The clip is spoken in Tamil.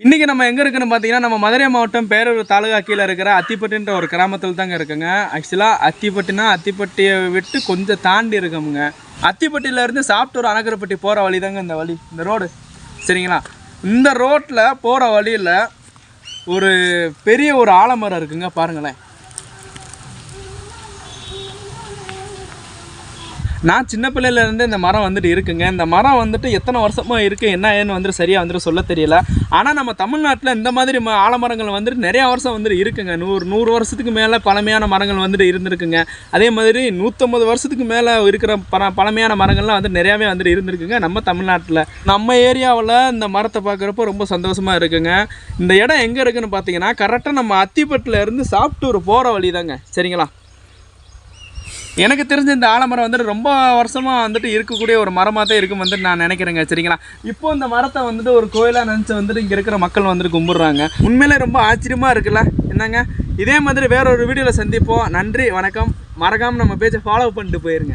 இன்றைக்கி நம்ம எங்கே இருக்குன்னு பார்த்தீங்கன்னா நம்ம மதுரை மாவட்டம் பேரூர் தாலுகா கீழே இருக்கிற அத்திப்பட்டின்ற ஒரு கிராமத்தில் தாங்க இருக்குங்க. ஆக்சுவலாக அத்திப்பட்டினா அத்திப்பட்டியை விட்டு கொஞ்சம் தாண்டி இருக்கோமுங்க. அத்திப்பட்டியிலேருந்து சாப்பிட்டு ஒரு அனகரப்பட்டி போகிற வழி தாங்க இந்த வழி இந்த ரோடு. சரிங்களா? இந்த ரோட்டில் போகிற வழியில் ஒரு பெரிய ஒரு ஆலமரம் இருக்குங்க பாருங்களேன். நான் சின்ன பிள்ளையிலேருந்தே இந்த மரம் வந்துட்டு இருக்குங்க. இந்த மரம் வந்துட்டு எத்தனை வருஷமா இருக்குது என்ன ஏன்னு வந்துட்டு சரியாக வந்துட்டு சொல்ல தெரியல. ஆனால் நம்ம தமிழ்நாட்டில் இந்த மாதிரி ம- ஆலமரங்கள் வந்துட்டு நிறையா வருஷம் வந்துட்டு இருக்குங்க. நூறு நூறு வருஷத்துக்கு மேலே பழமையான மரங்கள் வந்துட்டு இருந்திருக்குங்க. அதே மாதிரி நூற்றம்பது வருஷத்துக்கு மேலே இருக்கிற பழ பழமையான மரங்கள்லாம் வந்து நிறையாவே வந்துட்டு இருந்திருக்குங்க நம்ம தமிழ்நாட்டில். நம்ம ஏரியாவில் இந்த மரத்தை பார்க்குறப்போ ரொம்ப சந்தோஷமாக இருக்குங்க. இந்த இடம் எங்கே இருக்குதுன்னு பார்த்தீங்கன்னா கரெக்டாக நம்ம அத்திப்பட்டில் இருந்து சாப்பிட்டு ஒரு போகிற வழி தாங்க சரிங்களா? எனக்கு தெரிஞ்ச இந்த ஆலமரம் வந்துட்டு ரொம்ப வருஷமாக வந்துட்டு இருக்கக்கூடிய ஒரு மரமாக தான் இருக்கும் வந்துட்டு நான் நினைக்கிறேங்க சரிங்களா? இப்போ இந்த மரத்தை வந்துட்டு ஒரு கோயிலாக நினச்சி வந்துட்டு இங்கே இருக்கிற மக்கள் வந்துட்டு கும்பிட்றாங்க. உண்மையிலே ரொம்ப ஆச்சரியமாக இருக்குல்ல? என்னங்க? இதே மாதிரி வேற ஒரு வீடியோவில் சந்திப்போம். நன்றி வணக்கம். மறக்காமல் நம்ம பேஜை ஃபாலோ பண்ணிட்டு போயிருங்க.